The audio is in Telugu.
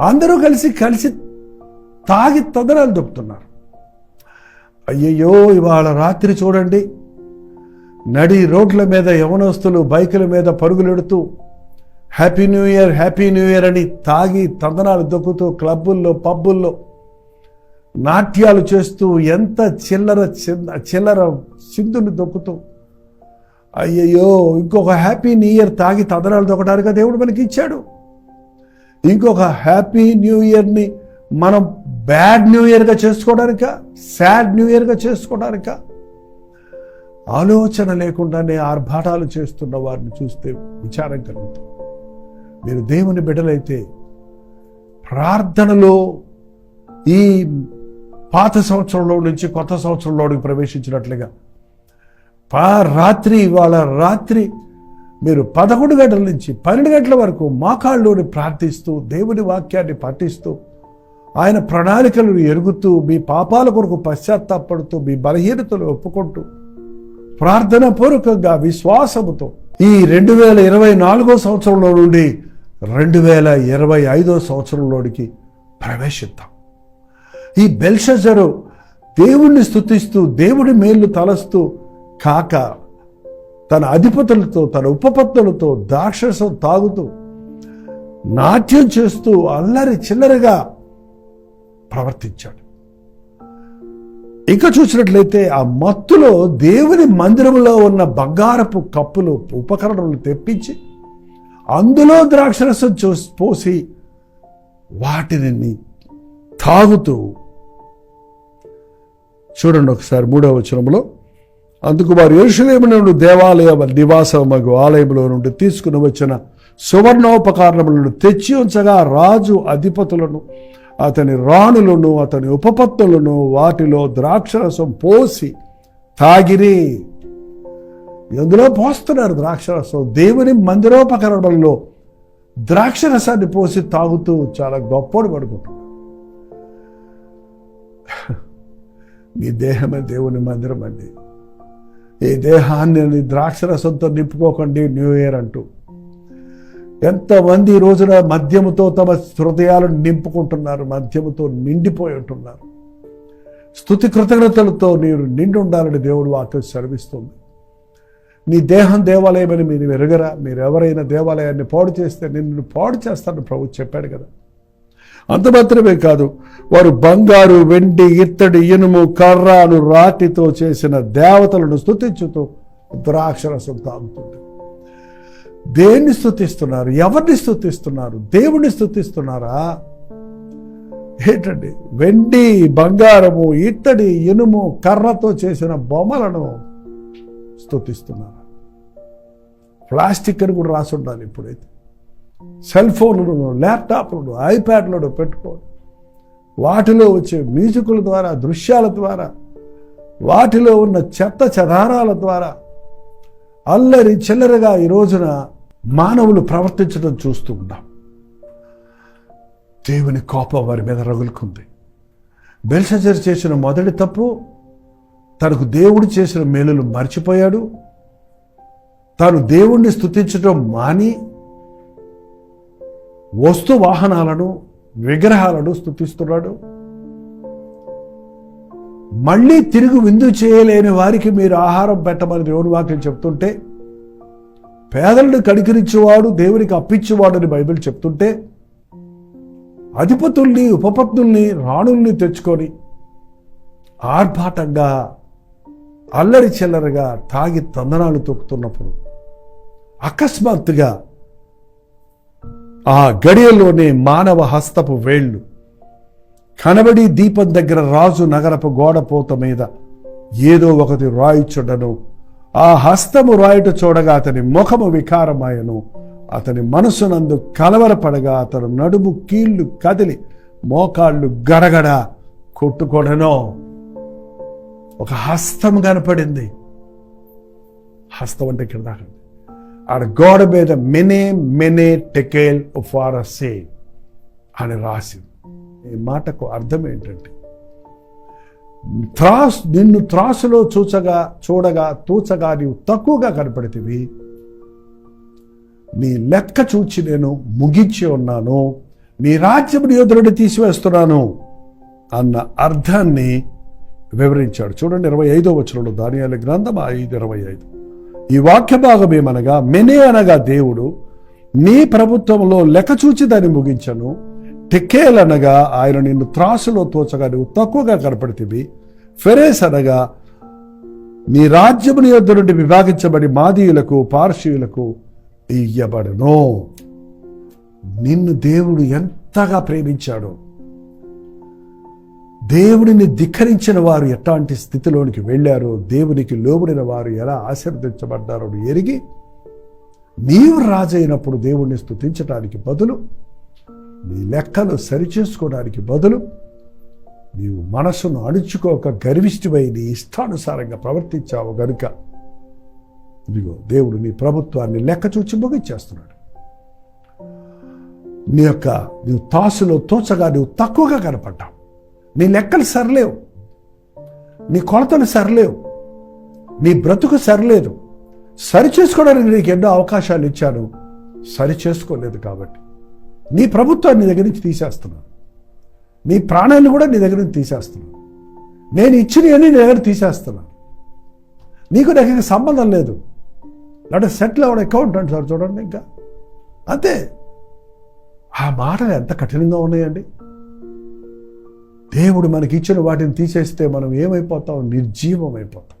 అందరూ కలిసి కలిసి తాగి తదరాలు దొక్కుతున్నారు అయ్యయ్యో ఇవాళ రాత్రి చూడండి. నడి రోడ్ల మీద యవనస్తులు బైకుల మీద పరుగులెడుతూ happy new year happy new year అని తాగి తందనాలు దొక్కుతూ క్లబ్బుల్లో పబ్బుల్లో నాట్యాలు చేస్తూ ఎంత చిల్లర చిన్న చిల్లర సింధుని దొక్కుతూ అయ్యయ్యో ఇంకొక హ్యాపీ న్యూ ఇయర్ తాగి తదనాలు దొక్కడానికి దేవుడు మనకి ఇచ్చాడు ఇంకొక హ్యాపీ న్యూ ఇయర్ని మనం బ్యాడ్ న్యూ ఇయర్గా చేసుకోవడానిక? సాడ్ న్యూ ఇయర్గా చేసుకోవడానిక? ఆలోచన లేకుండానే ఆర్భాటాలు చేస్తున్న వారిని చూస్తే విచారం కలుగుతుంది. మీరు దేవుని బిడ్డలైతే ప్రార్థనలో ఈ పాత సంవత్సరంలో నుంచి కొత్త సంవత్సరంలోకి ప్రవేశించినట్లుగా రాత్రి ఇవాళ రాత్రి మీరు పదకొండు గంటల నుంచి పన్నెండు గంటల వరకు మోకాళ్ళలోని ప్రార్థిస్తూ దేవుని వాక్యాన్ని పఠిస్తూ ఆయన ప్రణాళికలను ఎరుగుతూ మీ పాపాల కొరకు పశ్చాత్తాపడుతూ మీ బలహీనతలు ఒప్పుకుంటూ ప్రార్థన పూర్వకంగా విశ్వాసముతో ఈ రెండు వేల ఇరవై నాలుగో సంవత్సరంలో నుండి రెండు వేల ఇరవై ఐదో సంవత్సరంలోనికి ప్రవేశిద్దాం. ఈ బెల్షజరు దేవుణ్ణి స్థుతిస్తూ దేవుడి మేళ్ళు తలస్తూ కాక తన అధిపతులతో తన ఉపపత్తులతో దాక్షసం తాగుతూ నాట్యం చేస్తూ అల్లరి చిల్లరగా ప్రవర్తించాడు. ఇంకా చూసినట్లయితే ఆ మత్తులో దేవుని మందిరంలో ఉన్న బంగారపు కప్పులు ఉపకరణలు తెప్పించి అందులో ద్రాక్షరసం చూ పోసి వాటిని తాగుతూ చూడండి ఒకసారి మూడవ వచనంలో. అందుకు వారు ఎరుషలేము దేవాలయ నివాసమగు ఆలయంలో నుండి తీసుకుని వచ్చిన సువర్ణోపకరణములను తెచ్చి ఉంచగా రాజు అధిపతులను అతని రాణులను అతని ఉపపత్తులను వాటిలో ద్రాక్షరసం పోసి తాగిరి. ఎందులో పోస్తున్నారు ద్రాక్షరసం? దేవుని మందిరోపకరణంలో ద్రాక్షరసాన్ని పోసి తాగుతూ చాలా గొప్పడు పడుకుంటున్నారు మీ దేహమే దేవుని మందిరం అండి. ఈ దేహాన్ని ద్రాక్షరసంతో నింపుకోకండి న్యూ ఇయర్ అంటూ. ఎంతమంది ఈ రోజున మద్యముతో తమ హృదయాలను నింపుకుంటున్నారు మద్యముతో నిండిపోయి ఉంటున్నారు. స్థుతి కృతజ్ఞతలతో నీరు నిండి ఉండాలని దేవుడు వాక్యం సెలవిస్తుంది. నీ దేహం దేవాలయమని మీరు ఎరగరా? మీరు ఎవరైనా దేవాలయాన్ని పాడు చేస్తే నిన్ను పాడు చేస్తాను ప్రభు చెప్పాడు కదా. అంత మాత్రమే కాదు వారు బంగారు వెండి ఇత్తడి ఇనుము కర్రాను రాతితో చేసిన దేవతలను స్థుతించుతూ ద్రాక్షరసం తాగుతుంది దేన్ని స్థుతిస్తున్నారు ఎవరిని స్థుతిస్తున్నారు దేవుని స్థుతిస్తున్నారా ఏంటండి? వెండి బంగారము ఇత్తడి ఇనుము కర్రతో చేసిన బొమ్మలను స్థుతిస్తున్నారు ప్లాస్టిక్ అని కూడా రాసి ఉండాలి ఇప్పుడైతే. సెల్ ఫోన్లను ల్యాప్టాప్లను ఐప్యాడ్లను పెట్టుకోండి. వాటిలో వచ్చే మ్యూజికుల ద్వారా దృశ్యాల ద్వారా వాటిలో ఉన్న చెత్త చెదారాల ద్వారా అల్లరి చిల్లరగా ఈ రోజున మానవులు ప్రవర్తించడం చూస్తూ ఉన్నాం. దేవుని కోపం వారి మీద రగులుకుంది. బెల్సజర్ చేసిన మొదటి తప్పు తనకు దేవుడు చేసిన మేలులు మర్చిపోయాడు. తాను దేవుణ్ణి స్థుతించడం మాని వస్తు వాహనాలను విగ్రహాలను స్థుతిస్తున్నాడు మళ్ళీ తిరిగి విందు చేయలేని వారికి మీరు ఆహారం పెట్టమని దేవుని వాక్యం చెప్తుంటే పేదలను కడికిరించేవాడు దేవునికి అప్పించేవాడు అని బైబిల్ చెప్తుంటే అధిపతుల్ని ఉపపత్తుల్ని రాణుల్ని తెచ్చుకొని ఆర్భాటంగా అల్లరి చిల్లరగా తాగి తందనాలు తొక్కుతున్నప్పుడు అకస్మాత్తుగా ఆ గడియలోనే మానవ హస్తపు వేళ్ళు కనబడి దీపం దగ్గర రాజు నగరపు గోడపోత మీద ఏదో ఒకటి రాయిచుడను. ఆ హస్తము రాయుట చూడగా అతని ముఖము వికారమాయను. అతని మనసునందు కలవరపడగా అతను నడుము కీళ్ళు కదిలి మోకాళ్ళు గడగడ కొట్టుకొడనో ఒక హస్తం కనపడింది. హస్తం అంటే ఇక్కడ ఆడ గోడ మీద మెనే మెనే టెకేల్ ఉఫారసే అని రాసింది ఈ మాటకు అర్థం ఏంటంటే త్రాస్ నిన్ను త్రాసులో చూచగా చూడగా తూచగా నీవు తక్కువగా కనపడితివి. నీ లెక్క చూచి నేను ముగించి ఉన్నాను. నీ రాజ్యం యోధుడిని తీసివేస్తున్నాను అన్న అర్థాన్ని వివరించాడు. చూడండి ఇరవై ఐదో వచనంలో దానియాల గ్రంథం ఐదు ఇరవై ఐదు. ఈ వాక్య భాగం ఏమనగా మెనే అనగా దేవుడు నీ ప్రభుత్వంలో లెక్క చూచి దాన్ని ముగించను. టెక్కేల్ అనగా ఆయన నిన్ను త్రాసులో తోచగా నువ్వు తక్కువగా కనపడితివి. ఫెరేస్ అనగా నీ రాజ్యముని యొద్ నుండి విభాగించబడి మాదీయులకు పార్షీయులకు ఇయ్యబడను. నిన్ను దేవుడు ఎంతగా ప్రేమించాడో దేవుడిని ధిక్కరించిన వారు ఎట్లాంటి స్థితిలోనికి వెళ్ళారో దేవునికి లోబడిన వారు ఎలా ఆశీర్వదించబడ్డారో ఎరిగి నీవు రాజైనప్పుడు దేవుణ్ణి స్థుతించడానికి బదులు నీ లెక్కలు సరిచేసుకోవడానికి బదులు నీవు మనసును అణుచుకోక గర్విష్ఠువై నీ ఇష్టానుసారంగా ప్రవర్తించావు గనుక ఇదిగో దేవుడు నీ ప్రభుత్వాన్ని లెక్క చూచి ముగించేస్తున్నాడు. నీ యొక్క నీవు తాసులో తోచగా నువ్వు తక్కువగా కనపడ్డావు. నీ లెక్కలు సరిలేవు. నీ కొలతలు సరిలేవు. నీ బ్రతుకు సరిలేదు. సరి చేసుకోవడానికి నీకు ఎన్నో అవకాశాలు ఇచ్చాను. సరి చేసుకోలేదు కాబట్టి. నీ ప్రభుత్వాన్ని నీ దగ్గర నుంచి తీసేస్తున్నాను. నీ ప్రాణాన్ని కూడా నీ దగ్గర నుంచి తీసేస్తున్నాను. నేను ఇచ్చినవన్నీ నీ దగ్గర తీసేస్తున్నాను. నీకు నాకు సంబంధం లేదు. అంటే సెటిల్ అవ్వడం అకౌంట్ అంటారు చూడండి ఇంకా. అంతే. ఆ మాటలు ఎంత కఠినంగా ఉన్నాయండి? దేవుడు మనకి ఇచ్చిన వాటిని తీసేస్తే మనం ఏమైపోతాం? నిర్జీవం అయిపోతాం